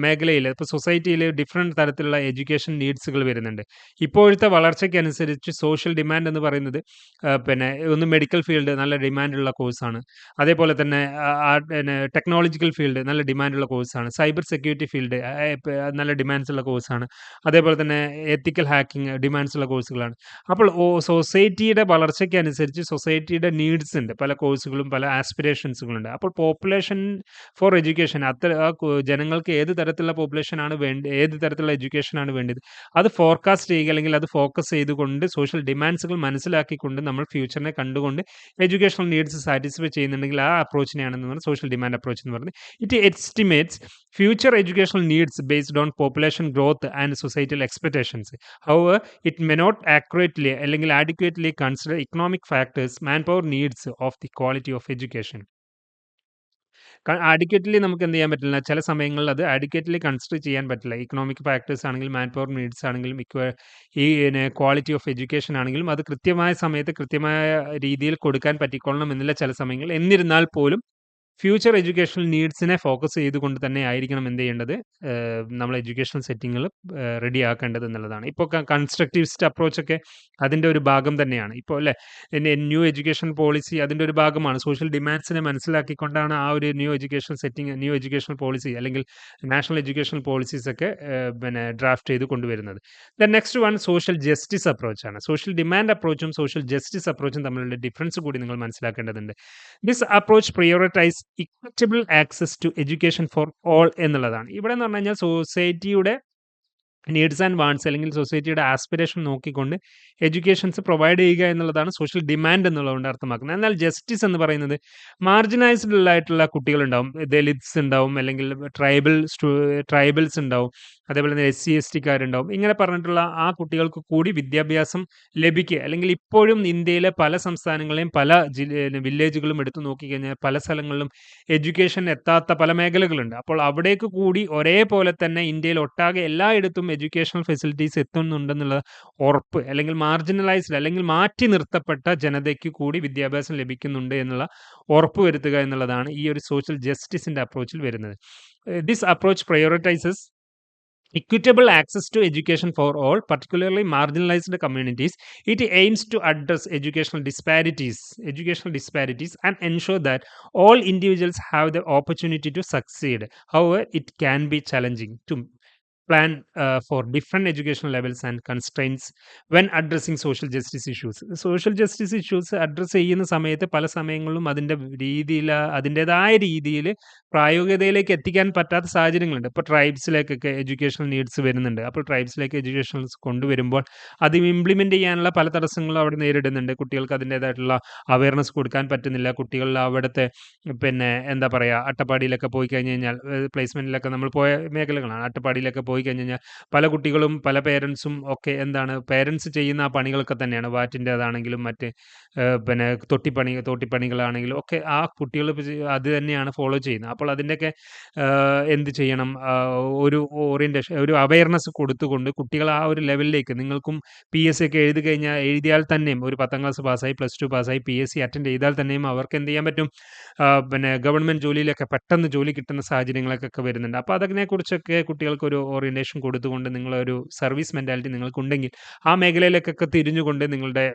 മേഖലയിൽ ഇപ്പോൾ സൊസൈറ്റിയിൽ ഡിഫറെന്റ് തരത്തിലുള്ള എഡ്യൂക്കേഷൻ നീഡ്സുകൾ വരുന്നുണ്ട്. ഇപ്പോഴത്തെ വളർച്ചയ്ക്കനുസരിച്ച് സോഷ്യൽ ഡിമാൻഡ് എന്ന് പറയുന്നത് പിന്നെ ഒന്ന് മെഡിക്കൽ ഫീൽഡ് നല്ല ഡിമാൻഡുള്ള കോഴ്സാണ്. അതേപോലെ തന്നെ പിന്നെ ടെക്നോളജിക്കൽ ഫീൽഡ് നല്ല ഡിമാൻഡുള്ള കോഴ്സാണ്. സൈബർ സെക്യൂരിറ്റി ഫീൽഡ് നല്ല ഡിമാൻഡ്സ് ഉള്ള കോഴ്സാണ്. അതേപോലെ തന്നെ എത്തിക്കൽ ഹാക്കിംഗ് ഡിമാൻഡ്സ് ഉള്ള കോഴ്സുകളാണ്. അപ്പോൾ സൊസൈറ്റിയുടെ വളർച്ചയ്ക്കനുസരിച്ച് സൊസൈറ്റിയുടെ നീഡ്സ് ഉണ്ട്. പല കോഴ്സുകളും പല ആസ്പിരേഷൻസുകളുണ്ട്. അപ്പോൾ പോപ്പുലേഷൻ ഫോർ എഡ്യൂക്കേഷൻ അത്ര ജനങ്ങൾക്ക് ഏത് തരത്തിലുള്ള പോപ്പുലേഷനാണ് വേണ്ട ഏത് തരത്തിലുള്ള എഡ്യൂക്കേഷനാണ് വേണ്ടത്. അത് ഫോർകാസ്റ്റ് ചെയ്യുക അല്ലെങ്കിൽ അത് ഫോക്കസ് ചെയ്തുകൊണ്ട് സോഷ്യൽ ഡിമാൻഡ്സുകൾ മനസ്സിലാക്കിക്കൊണ്ട് നമ്മൾ ഫ്യൂച്ചറിനെ കണ്ടുകൊണ്ട് എഡ്യൂക്കേഷണൽ നീഡ്സ് സാറ്റിസ്ഫൈ ചെയ്യുന്നുണ്ടെങ്കിൽ ആ അപ്രോച്ചിനെയാണ് എന്ന് പറയുന്നത് സോഷ്യൽ ഡിമാൻഡ് അപ്രോച്ച് എന്ന് പറയുന്നത്. It estimates future educational needs based on population growth and societal expectations. How it may not accurately അല്ലെങ്കിൽ adequately consider economic factors, man power needs of the quality of education. Adequately നമുക്ക് എന്ത് ചെയ്യാൻ പറ്റില്ല. ചില സമയങ്ങളിൽ അത് ആഡിക്വേറ്റ്ലി കൺസിഡർ ചെയ്യാൻ പറ്റില്ല. ഇക്കണോമിക് ഫാക്ടേഴ്സ് ആണെങ്കിലും മാൻ പവർ നീഡ്സ് ആണെങ്കിലും ഈ ക്വാളിറ്റി ഓഫ് എഡ്യൂക്കേഷൻ ആണെങ്കിലും അത് കൃത്യമായ സമയത്ത് കൃത്യമായ രീതിയിൽ കൊടുക്കാൻ പറ്റിക്കൊള്ളണം എന്നില്ല ചില സമയങ്ങളിൽ. എന്നിരുന്നാൽ പോലും ഫ്യൂച്ചർ എഡ്യൂക്കേഷണൽ നീഡ്സിനെ ഫോക്കസ് ചെയ്തുകൊണ്ട് തന്നെ ആയിരിക്കണം എന്ത് ചെയ്യേണ്ടത് നമ്മൾ എഡ്യൂക്കേഷണൽ സെറ്റിങ്ങൾ റെഡി ആക്കേണ്ടത് എന്നുള്ളതാണ്. ഇപ്പോൾ കൺസ്ട്രക്റ്റിവിസ്റ്റ് അപ്രോച്ച് ഒക്കെ അതിന്റെ ഒരു ഭാഗം തന്നെയാണ്. ഇപ്പോൾ അല്ലേ ന്യൂ എഡ്യൂക്കേഷൻ പോളിസി അതിന്റെ ഒരു ഭാഗമാണ്. സോഷ്യൽ ഡിമാൻഡ്സിനെ മനസ്സിലാക്കിക്കൊണ്ടാണ് ആ ഒരു new education setting new education policy അല്ലെങ്കിൽ നാഷണൽ എഡ്യൂക്കേഷൻ പോളിസീസ് ഒക്കെ പിന്നെ ഡ്രാഫ്റ്റ് ചെയ്ത് കൊണ്ടുവരുന്നത്. The next one social justice അപ്രോച്ചാണ്. Social demand അപ്രോച്ചും സോഷ്യൽ ജസ്റ്റിസ് അപ്രോച്ചും തമ്മിലുള്ള ഡിഫറൻസ് കൂടി നിങ്ങൾ മനസ്സിലാക്കേണ്ടതുണ്ട്. This approach prioritise equitable access to education for all എന്നുള്ളതാണ്. ഇവിടെ എന്ന് പറഞ്ഞു കഴിഞ്ഞാൽ സൊസൈറ്റിയുടെ നീഡ്സ് ആൻഡ് വാൺസ് അല്ലെങ്കിൽ സൊസൈറ്റിയുടെ ആസ്പിറേഷൻ നോക്കിക്കൊണ്ട് എഡ്യൂക്കേഷൻസ് പ്രൊവൈഡ് ചെയ്യുക എന്നുള്ളതാണ് സോഷ്യൽ ഡിമാൻഡ് എന്നുള്ളതുകൊണ്ട് അർത്ഥമാക്കുന്നത്. എന്നാൽ ജസ്റ്റിസ് എന്ന് പറയുന്നത് മാർജിനൈസ്ഡ് ആയിട്ടുള്ള കുട്ടികളുണ്ടാവും. ദലിത്സ് ഉണ്ടാവും അല്ലെങ്കിൽ ട്രൈബൽ ട്രൈബൽസ് ഉണ്ടാവും. അതേപോലെ തന്നെ എസ് സി എസ് ടിക്കാരുണ്ടാവും ഇങ്ങനെ പറഞ്ഞിട്ടുള്ള ആ കുട്ടികൾക്ക് കൂടി വിദ്യാഭ്യാസം ലഭിക്കുക. അല്ലെങ്കിൽ ഇപ്പോഴും ഇന്ത്യയിലെ പല സംസ്ഥാനങ്ങളെയും പല വില്ലേജുകളും എടുത്തു നോക്കിക്കഴിഞ്ഞാൽ പല സ്ഥലങ്ങളിലും എഡ്യൂക്കേഷൻ എത്താത്ത പല മേഖലകളുണ്ട്. അപ്പോൾ അവിടേക്ക് കൂടി ഒരേപോലെ തന്നെ ഇന്ത്യയിൽ ഒട്ടാകെ എല്ലായിടത്തും എഡ്യൂക്കേഷണൽ ഫെസിലിറ്റീസ് എത്തുന്നുണ്ടെന്നുള്ള ഉറപ്പ് അല്ലെങ്കിൽ മാർജിനലൈസ്ഡ് അല്ലെങ്കിൽ മാറ്റി നിർത്തപ്പെട്ട ജനതയ്ക്ക് കൂടി വിദ്യാഭ്യാസം ലഭിക്കുന്നുണ്ട് എന്നുള്ള ഉറപ്പ് വരുത്തുക എന്നുള്ളതാണ് ഈ ഒരു സോഷ്യൽ ജസ്റ്റിസിന്റെ അപ്രോച്ചിൽ വരുന്നത് this approach prioritises equitable access to education for all, particularly marginalized communities. It aims to address educational disparities, educational disparities, and ensure that all individuals have the opportunity to succeed. However, it can be challenging to plan uh, for different educational levels and constraints when addressing social justice issues. Social justice issues address ചെയ്യുന്ന സമയത്ത് പല സമയങ്ങളിലും അതിന്റെ രീതിയിൽ അതിന്റെതായ രീതിയിൽ പ്രായോഗികതയിലേക്ക് എത്തിക്കാൻ പറ്റാത്ത സാഹചര്യങ്ങളുണ്ട്. ഇപ്പോൾ ട്രൈബ്സിലേക്കൊക്കെ എഡ്യൂക്കേഷണൽ നീഡ്സ് വരുന്നുണ്ട്. അപ്പോൾ ട്രൈബ്സിലേക്ക് എഡ്യൂക്കേഷണൽ കൊണ്ടുവരുമ്പോൾ അത് ഇംപ്ലിമെന്റ് ചെയ്യാനുള്ള പല തടസ്സങ്ങളും അവിടെ നേരിടുന്നുണ്ട്. കുട്ടികൾക്ക് അതിന്റേതായിട്ടുള്ള അവയർനെസ് കൊടുക്കാൻ പറ്റുന്നില്ല. കുട്ടികളിൽ അവിടുത്തെ പിന്നെ എന്താ പറയുക അട്ടപ്പാടിയിലൊക്കെ പോയി കഴിഞ്ഞ് കഴിഞ്ഞാൽ പ്ലേസ്മെന്റിലൊക്കെ നമ്മൾ പോയ മേഖലകളാണ്. അട്ടപ്പാടിയിലൊക്കെ പോയി കഴിഞ്ഞ് കഴിഞ്ഞാൽ പല കുട്ടികളും പല പേരൻസും ഒക്കെ എന്താണ് പേരൻസ് ചെയ്യുന്ന ആ പണികളൊക്കെ തന്നെയാണ്. വാറ്റിന്റെതാണെങ്കിലും മറ്റ് പിന്നെ തൊട്ടിപ്പണി തോട്ടിപ്പണികളാണെങ്കിലും ഒക്കെ ആ കുട്ടികൾ അത് തന്നെയാണ് ഫോളോ ചെയ്യുന്നത്. അപ്പോൾ അതിന്റെയൊക്കെ എന്ത് ചെയ്യണം? ഒരു ഓറിയന്റേഷൻ ഒരു അവയർനെസ് കൊടുത്തുകൊണ്ട് കുട്ടികൾ ആ ഒരു ലെവലിലേക്ക് നിങ്ങൾക്കും പി എസ് സി ഒക്കെ എഴുതി കഴിഞ്ഞാൽ എഴുതിയാൽ തന്നെയും ഒരു പത്താം ക്ലാസ് പാസ്സായി പ്ലസ് ടു പാസ്സായി പി എസ് സി അറ്റൻഡ് ചെയ്താൽ തന്നെയും അവർക്ക് എന്ത് ചെയ്യാൻ പറ്റും? പിന്നെ ഗവൺമെന്റ് ജോലിയിലൊക്കെ പെട്ടെന്ന് ജോലി കിട്ടുന്ന സാഹചര്യങ്ങളൊക്കെ വരുന്നുണ്ട്. അപ്പോൾ അതിനെക്കുറിച്ചൊക്കെ കുട്ടികൾക്ക് ഒരു ഓറിയന്റേഷൻ കൊടുത്തുകൊണ്ട് നിങ്ങളൊരു സർവീസ് മെന്റാലിറ്റി നിങ്ങൾക്കുണ്ടെങ്കിൽ ആ മേഖലയിലേക്കൊക്കെ തിരിഞ്ഞുകൊണ്ട് നിങ്ങളുടെ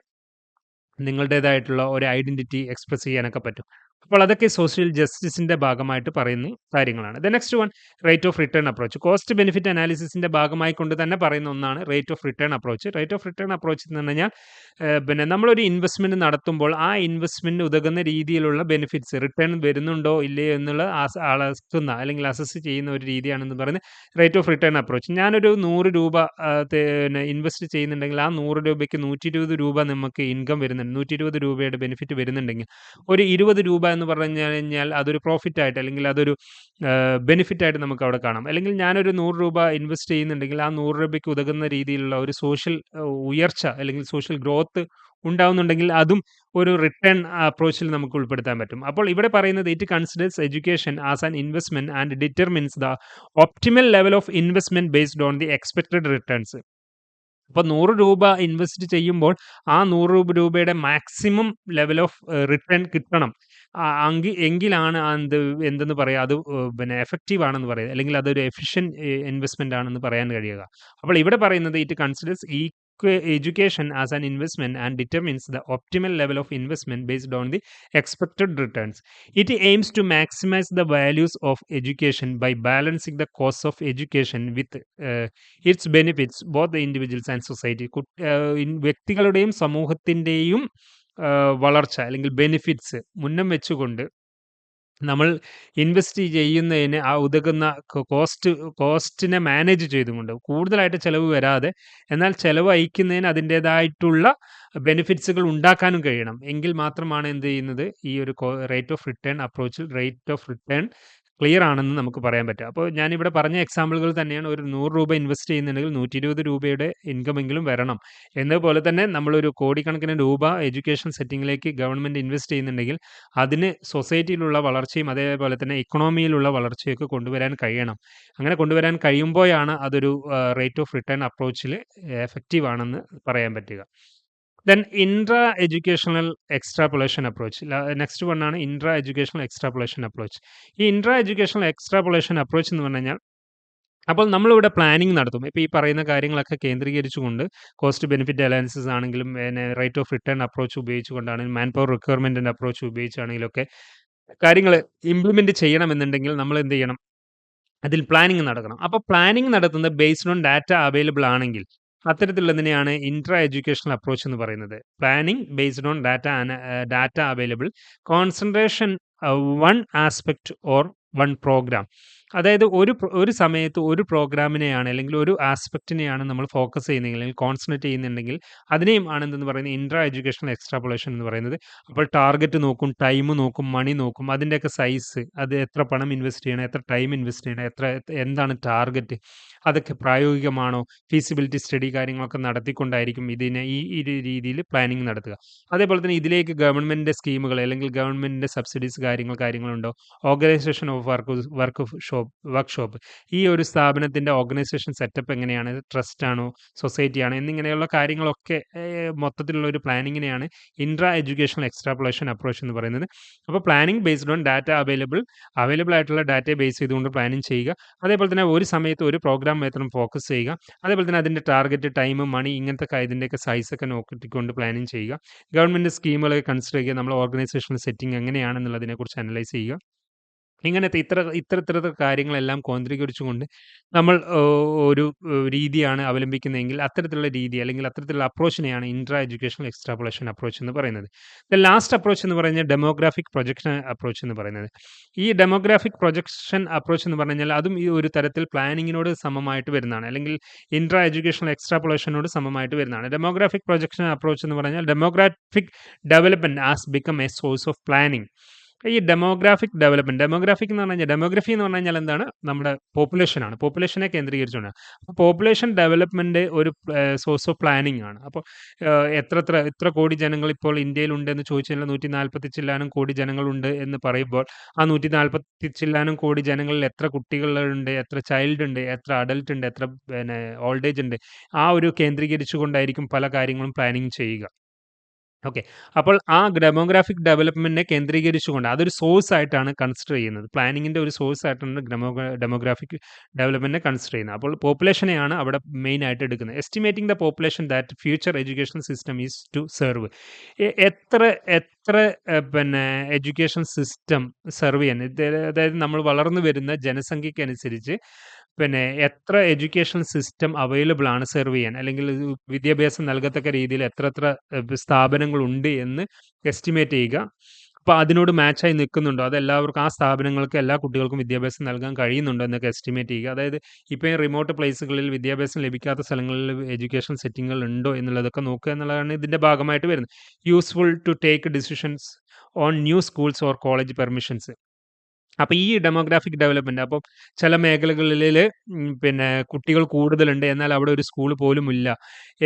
നിങ്ങളുടേതായിട്ടുള്ള ഒരു ഐഡന്റിറ്റി എക്സ്പ്രസ് ചെയ്യാനൊക്കെ പറ്റും. അപ്പോൾ അതൊക്കെ സോഷ്യൽ ജസ്റ്റിസിന്റെ ഭാഗമായിട്ട് പറയുന്ന കാര്യങ്ങളാണ്. The next one rate of return approach cost benefit അനാലിസിസിന്റെ ഭാഗമായി കൊണ്ട് തന്നെ പറയുന്ന ഒന്നാണ് rate of return approach rate of return approach എന്ന് പറഞ്ഞാൽ പിന്നെ നമ്മളൊരു ഇൻവെസ്റ്റ്മെന്റ് നടത്തുമ്പോൾ ആ ഇൻവെസ്റ്റ്മെന്റ് ഉതകുന്ന രീതിയിലുള്ള ബെനിഫിറ്റ്സ് റിട്ടേൺ വരുന്നുണ്ടോ ഇല്ലയോ എന്നുള്ള അളക്കുന്ന അല്ലെങ്കിൽ അസസ് ചെയ്യുന്ന ഒരു രീതിയാണെന്ന് പറയുന്നത് റേറ്റ് ഓഫ് റിട്ടേൺ അപ്രോച്ച് ഞാനൊരു നൂറ് രൂപ ഇൻവെസ്റ്റ് ചെയ്യുന്നുണ്ടെങ്കിൽ ആ നൂറ് രൂപയ്ക്ക് നൂറ്റി രൂപ നമുക്ക് ഇൻകം വരുന്നുണ്ട്. നൂറ്റി രൂപയുടെ ബെനിഫിറ്റ് വരുന്നുണ്ടെങ്കിൽ ഒരു ഇരുപത് രൂപ എന്ന് പറഞ്ഞു കഴിഞ്ഞാൽ അതൊരു പ്രോഫിറ്റ് ആയിട്ട് അല്ലെങ്കിൽ അതൊരു ബെനിഫിറ്റ് ആയിട്ട് നമുക്ക് അവിടെ കാണാം. അല്ലെങ്കിൽ ഞാനൊരു നൂറ് രൂപ ഇൻവെസ്റ്റ് ചെയ്യുന്നുണ്ടെങ്കിൽ ആ നൂറ് രൂപയ്ക്ക് ഉതകുന്ന രീതിയിലുള്ള ഒരു സോഷ്യൽ ഉയർച്ച അല്ലെങ്കിൽ സോഷ്യൽ ഗ്രോത്ത് ഉണ്ടാവുന്നുണ്ടെങ്കിൽ അതും ഒരു റിട്ടേൺ അപ്രോച്ചിൽ നമുക്ക് ഉൾപ്പെടുത്താൻ പറ്റും. അപ്പോൾ ഇവിടെ പറയുന്നത് it considers education as an investment and determines the optimal level of investment based on the expected returns അപ്പോൾ നൂറ് രൂപ ഇൻവെസ്റ്റ് ചെയ്യുമ്പോൾ ആ നൂറ് രൂപ രൂപയുടെ മാക്സിമം ലെവൽ ഓഫ് റിട്ടേൺ കിട്ടണം. അങ്കി എങ്കിലാണ് എന്ത് എന്തെന്ന് പറയുക അത് പിന്നെ എഫക്റ്റീവ് ആണെന്ന് പറയുക അല്ലെങ്കിൽ അതൊരു എഫിഷ്യന്റ് ഇൻവെസ്റ്റ്മെന്റ് ആണെന്ന് പറയാൻ കഴിയുക. അപ്പോൾ ഇവിടെ പറയുന്നത് ഇറ്റ് കൺസിഡേഴ്സ് ഈ education as an investment and determines the optimal level of investment based on the expected returns it aims to maximise the values of education by balancing the cost of education with its benefits both the individuals and society വ്യക്തികളുടെയും സമൂഹത്തിന്റെയും വളർച്ച അല്ലെങ്കിൽ benefits മുന്നം വെച്ചുകൊണ്ട് നമ്മൾ invest ചെയ്യുന്നതിന് ആ ഉതകുന്ന cost കോസ്റ്റിനെ manage ചെയ്തുകൊണ്ട് കൂടുതലായിട്ട് ചിലവ് വരാതെ എന്നാൽ ചിലവ് അയക്കുന്നതിന് അതിന്റേതായിട്ടുള്ള ബെനിഫിറ്റ്സുകൾ ഉണ്ടാക്കാനും കഴിയണം. എങ്കിൽ മാത്രമാണ് എന്ത് ചെയ്യുന്നത്? ഈ ഒരു റേറ്റ് ഓഫ് റിട്ടേൺ അപ്രോച്ചിൽ റേറ്റ് ഓഫ് റിട്ടേൺ ക്ലിയർ ആണെന്ന് നമുക്ക് പറയാൻ പറ്റും അപ്പോൾ ഞാനിവിടെ പറഞ്ഞ എക്സാമ്പിളുകൾ തന്നെയാണ് ഒരു നൂറ് രൂപ ഇൻവെസ്റ്റ് ചെയ്യുന്നുണ്ടെങ്കിൽ നൂറ്റി ഇരുപത് രൂപയുടെ ഇൻകമെങ്കിലും വരണം. എന്നതുപോലെ തന്നെ നമ്മളൊരു കോടിക്കണക്കിന് രൂപ എഡ്യൂക്കേഷൻ സെറ്റിങ്ങിലേക്ക് ഗവൺമെന്റ് ഇൻവെസ്റ്റ് ചെയ്യുന്നുണ്ടെങ്കിൽ അതിന് സൊസൈറ്റിയിലുള്ള വളർച്ചയും അതേപോലെ തന്നെ ഇക്കണോമിയിലുള്ള വളർച്ചയൊക്കെ കൊണ്ടുവരാൻ കഴിയണം. അങ്ങനെ കൊണ്ടുവരാൻ കഴിയുമ്പോഴാണ് അതൊരു റേറ്റ് ഓഫ് റിട്ടേൺ അപ്രോച്ചിൽ എഫക്റ്റീവ് ആണെന്ന് പറയാൻ പറ്റുക. Then intra educational extrapolation approach next one ആണ് ഇൻട്രാ എഡ്യൂക്കേഷണൽ എക്സ്ട്രാപുലേഷൻ അപ്രോച്ച് ഈ ഇൻട്രാ എഡ്യൂക്കേഷണൽ എക്സ്ട്രാപുലേഷൻ അപ്രോച്ച് എന്ന് പറഞ്ഞു കഴിഞ്ഞാൽ അപ്പോൾ നമ്മളിവിടെ പ്ലാനിങ് നടത്തും. ഇപ്പോൾ ഈ പറയുന്ന കാര്യങ്ങളൊക്കെ കേന്ദ്രീകരിച്ചുകൊണ്ട് കോസ്റ്റ് ബെനിഫിറ്റ് അലയൻസസ് ആണെങ്കിലും പിന്നെ റേറ്റ് ഓഫ് റിട്ടേൺ അപ്രോച്ച് ഉപയോഗിച്ചുകൊണ്ടാണെങ്കിലും മാൻ പവർ റിക്വയർമെന്റിന്റെ അപ്രോച്ച് ഉപയോഗിച്ചാണെങ്കിലൊക്കെ കാര്യങ്ങൾ ഇംപ്ലിമെന്റ് ചെയ്യണമെന്നുണ്ടെങ്കിൽ നമ്മൾ എന്ത് ചെയ്യണം? അതിൽ പ്ലാനിങ് നടക്കണം. അപ്പോൾ പ്ലാനിങ് നടത്തുന്നത് ബേസ്ഡ് ഓൺ ഡാറ്റ അവൈലബിൾ ആണെങ്കിൽ അത്തരത്തിലുള്ളതിനെയാണ് ഇൻട്രാ എഡ്യൂക്കേഷണൽ അപ്രോച്ച് എന്ന് പറയുന്നത്. Planning based on data data available concentration one aspect or one programme അതായത് ഒരു ഒരു സമയത്ത് ഒരു പ്രോഗ്രാമിനെയാണ് അല്ലെങ്കിൽ ഒരു ആസ്പെക്റ്റിനെയാണ് നമ്മൾ ഫോക്കസ് ചെയ്യുന്നതെങ്കിൽ അല്ലെങ്കിൽ കോൺസെൻട്രേറ്റ് ചെയ്യുന്നുണ്ടെങ്കിൽ അതിനെയും ആണെന്ന് പറയുന്നത് ഇൻട്രാ എഡ്യൂക്കേഷണൽ എക്സ്ട്രാപോളേഷൻ എന്ന് പറയുന്നത്. അപ്പോൾ ടാർഗറ്റ് നോക്കും, ടൈം നോക്കും, മണി നോക്കും, അതിന്റെയൊക്കെ സൈസ്, അത് എത്ര പണം ഇൻവെസ്റ്റ് ചെയ്യണം, എത്ര ടൈം ഇൻവെസ്റ്റ് ചെയ്യണം, എത്ര എന്താണ് ടാർഗറ്റ്, അതൊക്കെ പ്രായോഗികമാണോ, ഫീസിബിലിറ്റി സ്റ്റഡി കാര്യങ്ങളൊക്കെ നടത്തിക്കൊണ്ടായിരിക്കും ഇതിനെ ഈ ഒരു രീതിയിൽ പ്ലാനിങ് നടത്തുക. അതേപോലെ തന്നെ ഇതിലേക്ക് ഗവൺമെന്റിന്റെ സ്കീമുകൾ അല്ലെങ്കിൽ ഗവൺമെന്റിന്റെ സബ്സിഡീസ് കാര്യങ്ങൾ കാര്യങ്ങളുണ്ടോ, organisation of work work shop workshop ഈ ഒരു സ്ഥാപനത്തിന്റെ ഓർഗനൈസേഷൻ സെറ്റപ്പ് എങ്ങനെയാണ്, ട്രസ്റ്റ് ആണോ, സൊസൈറ്റി ആണോ എന്നിങ്ങനെയുള്ള കാര്യങ്ങളൊക്കെ മൊത്തത്തിലുള്ള ഒരു പ്ലാനിങ്ങിനെയാണ് ഇൻട്രാ എഡ്യൂക്കേഷണൽ എക്സ്ട്രാപ്ലേഷൻ അപ്രോച്ച് എന്ന് പറയുന്നത്. അപ്പോൾ planning based on data available available ആയിട്ടുള്ള ഡാറ്റയെ ബേസ് ചെയ്തുകൊണ്ട് പ്ലാനിങ് ചെയ്യുക. അതേപോലെ തന്നെ ഒരു സമയത്ത് ഒരു പ്രോഗ്രാം മാത്രം ഫോക്കസ് ചെയ്യുക. അതേപോലെ തന്നെ അതിന്റെ ടാർഗറ്റ്, ടൈം, മണി ഇങ്ങനത്തെ ഇതിന്റെയൊക്കെ സൈസൊക്കെ നോക്കിക്കൊണ്ട് പ്ലാനിങ് ചെയ്യുക. ഗവൺമെന്റ് സ്കീമുകളൊക്കെ കൺസിഡർ ചെയ്യുക. നമ്മൾ ഓർഗനൈസേഷണൽ സെറ്റിംഗ് എങ്ങനെയാണെന്നുള്ളതിനെക്കുറിച്ച് അനലൈസ് ചെയ്യുക. ഇങ്ങനത്തെ ഇത്ര ഇത്തരത്തിലുള്ള കാര്യങ്ങളെല്ലാം കേന്ദ്രീകരിച്ചുകൊണ്ട് നമ്മൾ ഒരു രീതിയാണ് അവലംബിക്കുന്നതെങ്കിൽ അത്തരത്തിലുള്ള രീതി അല്ലെങ്കിൽ അത്തരത്തിലുള്ള അപ്രോച്ചിനെയാണ് ഇൻട്രാ എഡ്യൂക്കേഷണൽ എക്സ്ട്രാപ്പുലേഷൻ അപ്രോച്ച് എന്ന് പറയുന്നത്. ദ ലാസ്റ്റ് അപ്രോച്ച് എന്ന് പറഞ്ഞാൽ ഡെമോഗ്രാഫിക് പ്രൊജക്ഷൻ അപ്രോച്ച് എന്ന് പറയുന്നത്. ഈ ഡെമോഗ്രാഫിക് പ്രൊജക്ഷൻ അപ്രോച്ച് എന്ന് പറഞ്ഞാൽ അതും ഈ ഒരു തരത്തിൽ പ്ലാനിങ്ങിനോട് സമമായിട്ട് വരുന്നതാണ്. അല്ലെങ്കിൽ ഇൻട്രാ എഡ്യൂക്കേഷണൽ എക്സ്ട്രാപ്പുലേഷനോട് സമമായിട്ട് വരുന്നതാണ്. ഡെമോഗ്രാഫിക് പ്രൊജക്ഷൻ അപ്രോച്ച് എന്ന് പറഞ്ഞാൽ demographic development as become a source of planning. ഈ ഡെമോഗ്രാഫിക് ഡെവലപ്മെന്റ് ഡെമോഗ്രാഫിക് എന്ന് പറഞ്ഞാൽ ഡെമോഗ്രഫി എന്ന് പറഞ്ഞു കഴിഞ്ഞാൽ എന്താണ്? നമ്മുടെ പോപ്പുലേഷൻ ആണ്. പോപ്പുലേഷനെ കേന്ദ്രീകരിച്ചുകൊണ്ടാണ്. അപ്പോൾ പോപ്പുലേഷൻ ഡെവലപ്മെന്റ് ഒരു സോഴ്സ് ഓഫ് പ്ലാനിങ് ആണ്. അപ്പോൾ എത്ര എത്ര കോടി ജനങ്ങൾ ഇപ്പോൾ ഇന്ത്യയിലുണ്ട് എന്ന് ചോദിച്ചു കഴിഞ്ഞാൽ നൂറ്റി നാൽപ്പത്തി ചില്ലാനും കോടി ജനങ്ങളുണ്ട് എന്ന് പറയുമ്പോൾ ആ നൂറ്റി നാൽപ്പത്തി ചില്ലാനും കോടി ജനങ്ങളിൽ എത്ര കുട്ടികളുണ്ട്, എത്ര ചൈൽഡ് ഉണ്ട്, എത്ര അഡൽട്ട് ഉണ്ട്, എത്ര പിന്നെ ഓൾഡ് ഏജ് ഉണ്ട്. ആ ഒരു കേന്ദ്രീകരിച്ചുകൊണ്ടായിരിക്കും പല കാര്യങ്ങളും പ്ലാനിങ് ചെയ്യുക. ഓക്കെ. അപ്പോൾ ആ ഡെമോഗ്രാഫിക് ഡെവലപ്മെന്റിനെ കേന്ദ്രീകരിച്ചുകൊണ്ട് അതൊരു സോഴ്സ് ആയിട്ടാണ് കൺസിഡർ ചെയ്യുന്നത്. പ്ലാനിങ്ങിന്റെ ഒരു സോഴ്സ് ആയിട്ടാണ് ഡെമോഗ്ര ഡെമോഗ്രാഫിക് ഡെവലപ്മെന്റിനെ കൺസിഡർ ചെയ്യുന്നത്. അപ്പോൾ പോപ്പുലേഷനെയാണ് അവിടെ മെയിൻ ആയിട്ട് എടുക്കുന്നത്. Estimating the population that future education system is to serve. എത്ര എത്ര പിന്നെ എഡ്യൂക്കേഷൻ സിസ്റ്റം സെർവ് ചെയ്യാൻ അതായത് നമ്മൾ വളർന്നു വരുന്ന ജനസംഖ്യയ്ക്കനുസരിച്ച് പിന്നെ എത്ര എഡ്യൂക്കേഷൻ സിസ്റ്റം അവൈലബിൾ ആണ് സെർവ് ചെയ്യാൻ അല്ലെങ്കിൽ വിദ്യാഭ്യാസം നൽകത്തക്ക രീതിയിൽ എത്ര എത്ര സ്ഥാപനങ്ങളുണ്ട് എന്ന് എസ്റ്റിമേറ്റ് ചെയ്യുക. അപ്പോൾ അതിനോട് മാച്ചായി നിൽക്കുന്നുണ്ടോ? അത് എല്ലാവർക്കും ആ സ്ഥാപനങ്ങൾക്ക് എല്ലാ കുട്ടികൾക്കും വിദ്യാഭ്യാസം നൽകാൻ കഴിയുന്നുണ്ടോ എന്നൊക്കെ എസ്റ്റിമേറ്റ് ചെയ്യുക. അതായത് ഇപ്പോൾ റിമോട്ട് പ്ലേസുകളിൽ വിദ്യാഭ്യാസം ലഭിക്കാത്ത സ്ഥലങ്ങളിൽ എഡ്യൂക്കേഷൻ സെറ്റിങ്ങുകൾ ഉണ്ടോ എന്നുള്ളതൊക്കെ നോക്കുക എന്നുള്ളതാണ് ഇതിന്റെ ഭാഗമായിട്ട് വരുന്നത്. Useful to take decisions on new schools or college permissions. അപ്പോൾ ഈ ഡെമോഗ്രാഫിക് ഡെവലപ്മെന്റ് അപ്പോൾ ചില മേഖലകളിൽ പിന്നെ കുട്ടികൾ കൂടുതലുണ്ട് എന്നാൽ അവിടെ ഒരു സ്കൂൾ പോലും ഇല്ല.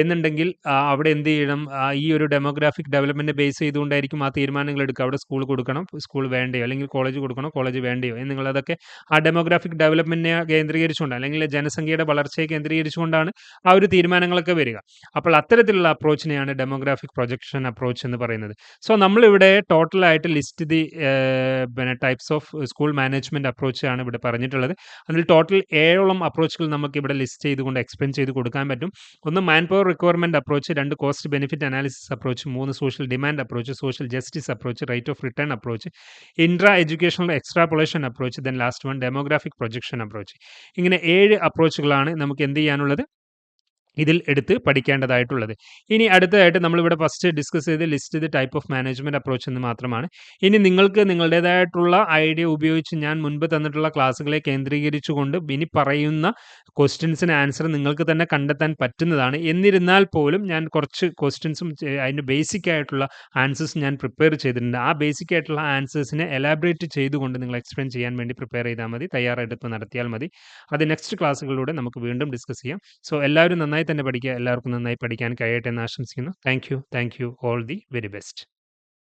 എന്നുണ്ടെങ്കിൽ അവിടെ എന്ത് ചെയ്യണം? ഈ ഒരു ഡെമോഗ്രാഫിക് ഡെവലപ്മെന്റ് ബേസ് ചെയ്തുകൊണ്ടായിരിക്കും ആ തീരുമാനങ്ങൾ എടുക്കുക. അവിടെ സ്കൂൾ കൊടുക്കണം സ്കൂൾ വേണ്ടയോ? അല്ലെങ്കിൽ കോളേജ് കൊടുക്കണോ? കോളേജ് വേണ്ടയോ? എന്നുള്ളതൊക്കെ ആ ഡെമോഗ്രാഫിക് ഡെവലപ്മെന്റിനെ കേന്ദ്രീകരിച്ചുകൊണ്ട് അല്ലെങ്കിൽ ജനസംഖ്യയുടെ വളർച്ചയെ കേന്ദ്രീകരിച്ചുകൊണ്ടാണ് ആ ഒരു തീരുമാനങ്ങളൊക്കെ വരിക. അപ്പോൾ അത്തരത്തിലുള്ള അപ്രോച്ചിനെയാണ് ഡെമോഗ്രാഫിക് പ്രൊജക്ഷൻ അപ്രോച്ച് എന്ന് പറയുന്നത്. സോ നമ്മളിവിടെ ടോട്ടലായിട്ട് ലിസ്റ്റ് ദി പിന്നെ ടൈപ്സ് ഓഫ് സ്കൂൾ മാനേജ്മെന്റ് ആണ് ഇവിടെ പറഞ്ഞിട്ടുള്ളത്. അതിൽ ടോട്ടൽ ഏഴോളം അപ്രോച്ചുകൾ നമുക്ക് ഇവിടെ ലിസ്റ്റ് ചെയ്തുകൊണ്ട് എക്സ്പ്ലെയിൻ ചെയ്ത് കൊടുക്കാൻ പറ്റും. ഒന്ന് മാൻ പവർ റിക്വയർമെന്റ് അപ്രോച്ച് രണ്ട് കോസ്റ്റ് ബെനിഫിറ്റ് അനാലിസിസ് അപ്രോച്ച് മൂന്ന് social demand approach social justice approach rate of return approach intra educational extrapolation approach then last one demographic projection approach. ഇങ്ങനെ ഏഴ് അപ്രോച്ചുകളാണ് നമുക്ക് എന്ത് ചെയ്യാനുള്ളത്? ഇതിൽ എടുത്ത് പഠിക്കേണ്ടതായിട്ടുള്ളത്. ഇനി അടുത്തതായിട്ട് നമ്മളിവിടെ ഫസ്റ്റ് ഡിസ്കസ് ചെയ്ത് ലിസ്റ്റ് ചെയ്ത് ടൈപ്പ് ഓഫ് മാനേജ്മെന്റ് അപ്രോച്ച് എന്ന് മാത്രമാണ്. ഇനി നിങ്ങൾക്ക് നിങ്ങളുടേതായിട്ടുള്ള ഐഡിയ ഉപയോഗിച്ച് ഞാൻ മുൻപ് തന്നിട്ടുള്ള ക്ലാസ്സുകളെ കേന്ദ്രീകരിച്ചുകൊണ്ട് ഇനി പറയുന്ന ക്വസ്റ്റ്യൻസിന് ആൻസർ നിങ്ങൾക്ക് തന്നെ കണ്ടെത്താൻ പറ്റുന്നതാണ്. എന്നിരുന്നാൽ പോലും ഞാൻ കുറച്ച് ക്വസ്റ്റ്യൻസും അതിന്റെ ബേസിക് ആയിട്ടുള്ള ആൻസേഴ്സ് ഞാൻ പ്രിപ്പയർ ചെയ്തിട്ടുണ്ട്. ആ ബേസിക് ആയിട്ടുള്ള ആൻസേഴ്സിനെ എലാബറേറ്റ് ചെയ്തുകൊണ്ട് നിങ്ങൾ എക്സ്പ്ലെയിൻ ചെയ്യാൻ വേണ്ടി പ്രിപ്പയർ ചെയ്താൽ മതി. തയ്യാറെടുപ്പ് നടത്തിയാൽ മതി. അത് നെക്സ്റ്റ് ക്ലാസ്സുകളിലൂടെ നമുക്ക് വീണ്ടും ഡിസ്കസ് ചെയ്യാം. സോ എല്ലാവരും നന്നായി തന്നെ പഠിക്കുക. എല്ലാവർക്കും നന്നായി പഠിക്കാൻ കഴിയട്ടെ എന്ന് ആശംസിക്കുന്നു. Thank you thank you all the very best